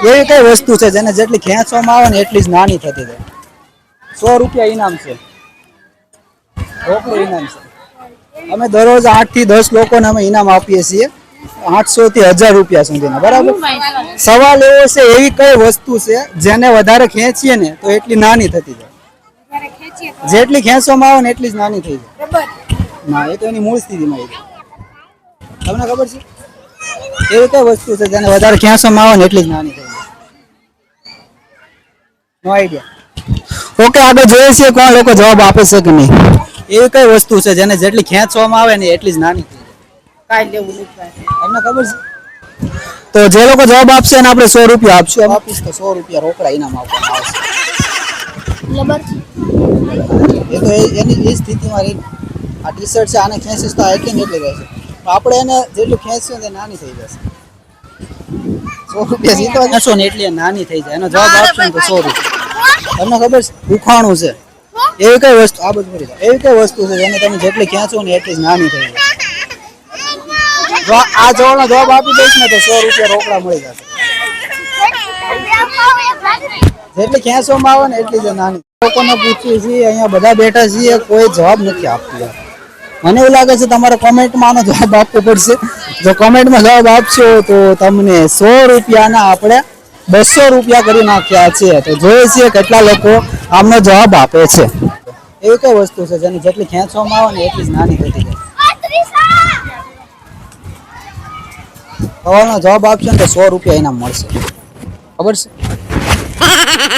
એવી કઈ વસ્તુ છે જેને જેટલી ખેંચવામાં આવે ને એટલી જ નાની થતી જાય. સો રૂપિયા ઇનામ છે. રોકડું ઇનામ છે. અમે દરરોજ આઠથી દસ લોકોને અમે ઇનામ આપીએ છીએ. આઠસો થી હજાર રૂપિયા સુધીના બરાબર? સવાલ એવો છે એવી કઈ વસ્તુ છે જેને વધારે ખેંચીએ ને તો એટલી નાની થતી જાય. જેટલી ખેંચવામાં આવે ને એટલી જ નાની થઈ જાય. ના એ તો એની મૂળ સ્થિતિમાં આવી તમને ખબર છે? એવી કઈ વસ્તુ છે જેને વધારે ખેંચવામાં આવે ને એટલી જ નાની નો આઈડિયા ઓકે આગળ જોઈએ છીએ કોણ લોકો જવાબ આપે છે કે નહીં. એવી કઈ વસ્તુ છે જેને જેટલી ખેંચવામાં આવે ને એટલી જ નાની થઈ જાય. કાંઈ લેવું નથી કાંઈ. તમને ખબર છે? તો જે લોકો જવાબ આપશે એને આપણે સો રૂપિયા આપશું. એમ આપીશ તો સો રૂપિયા રોકડા ઇનામ આપવામાં આવશે. એ તો એ- એની એ સ્થિતિમાં રહી. આ ટી શર્ટ છે આને ખેંચીશ તો ને એટલી રહેશે. તો આપણે એને જેટલું ખેંચશું તે નાની થઈ જશે. સો રૂપિયા જીતવા જશો ને એટલી નાની થઈ જાય. એનો જવાબ આપશો ને તો સો રૂપિયા. તમને ખબર છે? ઉખાણું છે. એવી કઈ વસ્તુ? આ બધું એવી કઈ વસ્તુ છે જેને તમે જેટલી ખેંચો ને એટલી જ નાની થઈ આ- જવાનો જવાબ આપી દઈશ ને તો સો રૂપિયા રોકડા મળી જશે. જેટલી ખેંચવામાં આવે ને એટલી જ નાની. લોકોને પૂછીએ છીએ, અહીંયા બધા બેઠા છીએ, કોઈ જવાબ નથી આપતું. મને એવું લાગે છે તમારે કોમેન્ટમાં આનો જવાબ આપવો પડશે. જો કોમેન્ટમાં જવાબ આપશો તો તમને સો રૂપિયાના આપણે બસો રૂપિયા કરી નાખ્યા છે. તો જોઈએ છીએ કેટલા લોકો આમનો જવાબ આપે છે. એવી કઈ વસ્તુ છે જેને જેટલી ખેંચવામાં આવે ને એટલી જ નાની થતી જાય. સવાલનો જવાબ આપશે ને તો સો રૂપિયા એના મળશે. ખબર છે?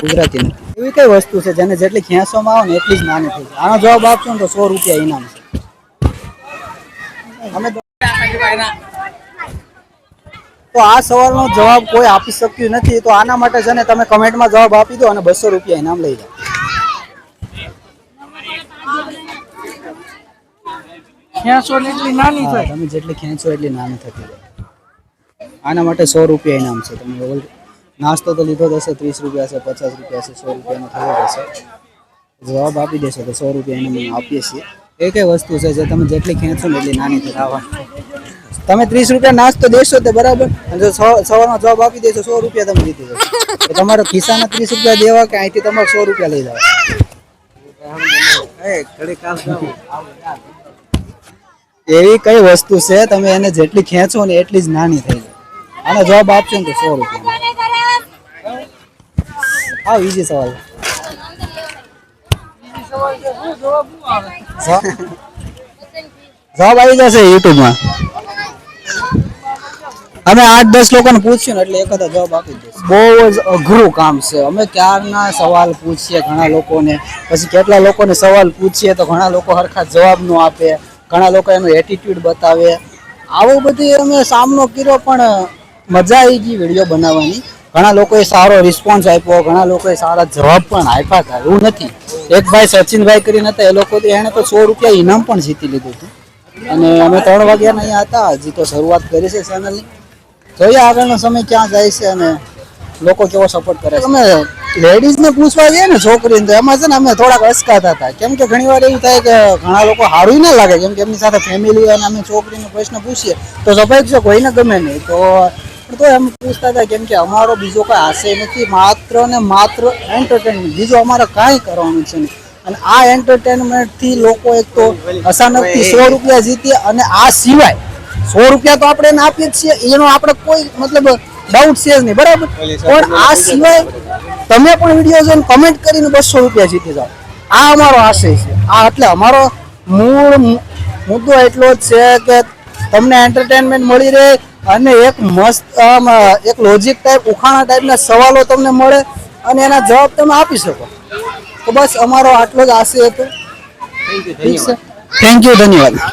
ગુજરાતી એવી કઈ વસ્તુ છે જેને જેટલી ખેંચવામાં આવે ને એટલી જ નાની થઈ જાય. આનો જવાબ આપશો ને તો સો રૂપિયા ઇનામ છે અમે તો આ સવાલનો જવાબ કોઈ આપી શક્યું નથી. તો આના માટે છે ને તમે કમેન્ટમાં જવાબ આપી દો અને બસો રૂપિયા ઇનામ લઈ જાઓ ખેંચો એટલી નાની થાય. તમે જેટલી ખેંચો એટલી નાની થતી જાય. આના માટે સો રૂપિયા ઇનામ છે. તમે નાસ્તો તો લીધો હશે ત્રીસ રૂપિયા છે પચાસ રૂપિયા છે સો રૂપિયાનો થયો હશે. જવાબ આપી દેશો તો સો રૂપિયા ઇનામ આપીએ છીએ. એ કઈ વસ્તુ છે જે તમે જેટલી ખેંચો ને એટલી નાની થતી જાય. તમે ત્રીસ રૂપિયા નાસ્તો દેશો તો બરાબર. અને જો સવારનો જવાબ આપી દેશો સો રૂપિયા તમે જીતી જશો. તમારા ખિસ્સાના ત્રીસ રૂપિયા દેવા કે અહીંથી તમારે સો રૂપિયા લઈ જાવ એવી કઈ વસ્તુ છે તમે એને જેટલી ખેંચો ને એટલી જ નાની થઈ જાય. આનો જવાબ આપશો ને તો સો રૂપિયા. હા ઈઝી સવાલ. જવાબ આવી જશે યુટ્યુબમાં. અમે આઠ દસ લોકોને પૂછ્યું ને એટલે એક જ જવાબ આપી દઈશું. બહુ જ અઘરું કામ છે. અમે ક્યારના સવાલ પૂછીએ ઘણા લોકોને? પછી કેટલા લોકોને સવાલ પૂછીએ તો ઘણા લોકો હરખા જવાબ ન આપે. ઘણા લોકો એનો એટીટ્યુડ બતાવે. આવું બધી અમે સામનો કર્યો પણ મજા આવી ગઈ વીડિયો બનાવવાની. ઘણા લોકોએ સારો રિસ્પોન્સ આપ્યો, ઘણા લોકોએ સારા જવાબ પણ આપ્યા હતા. એવું નથી. એક ભાઈ સચિનભાઈ કરીને હતા, એ લોકો એણે તો સો રૂપિયા ઇનામ પણ જીતી લીધું હતું. અને અમે ત્રણ વાગ્યાના અહીંયા હતા. હજી તો શરૂઆત કરી છે ચેનલની જોઈએ આગળનો સમય ક્યાં જાય છે અને લોકો કેવો સપોર્ટ કરે છે? અમે લેડીઝને પૂછવા જઈએ ને છોકરીને, તો એમાં છે ને અમે થોડાક અસકાતા હતા. કેમ કે ઘણી વાર એવું થાય કે ઘણા લોકો સારું ના લાગે. કેમ કે એમની સાથે ફેમિલી અને અમે છોકરીનો પ્રશ્ન પૂછીએ, તો સ્વાભાવિક છે કોઈને ગમે નહીં. તો તો એમ પૂછતા હતા, કેમ કે અમારો બીજો કોઈ આશય નથી. માત્ર ને માત્ર એન્ટરટેનમેન્ટ બીજું અમારે કાંઈ કરવાનું છે નહીં. અને આ એન્ટરટેનમેન્ટથી લોકો એક તો અચાનકથી સો રૂપિયા જીતીએ અને આ સિવાય સો રૂપિયા તો આપણે એને આપીએ જ છીએ. એનો આપણે કોઈ મતલબ ડાઉટ છે જ નહીં બરાબર? પણ આ સિવાય તમે પણ વીડિયો જોઈને કમેન્ટ કરીને બસો રૂપિયા જીતી જાઓ. આ અમારો આશય છે. આ એટલે અમારો મૂળ મુદ્દો એટલો જ છે કે તમને એન્ટરટેનમેન્ટ મળી રહે અને એક મસ્ત એક લોજિક ટાઈપ ઉખાણા ટાઈપના સવાલો તમને મળે અને એના જવાબ તમે આપી શકો. તો બસ અમારો આટલો જ આશય હતો. થેન્ક યુ ધન્યવાદ.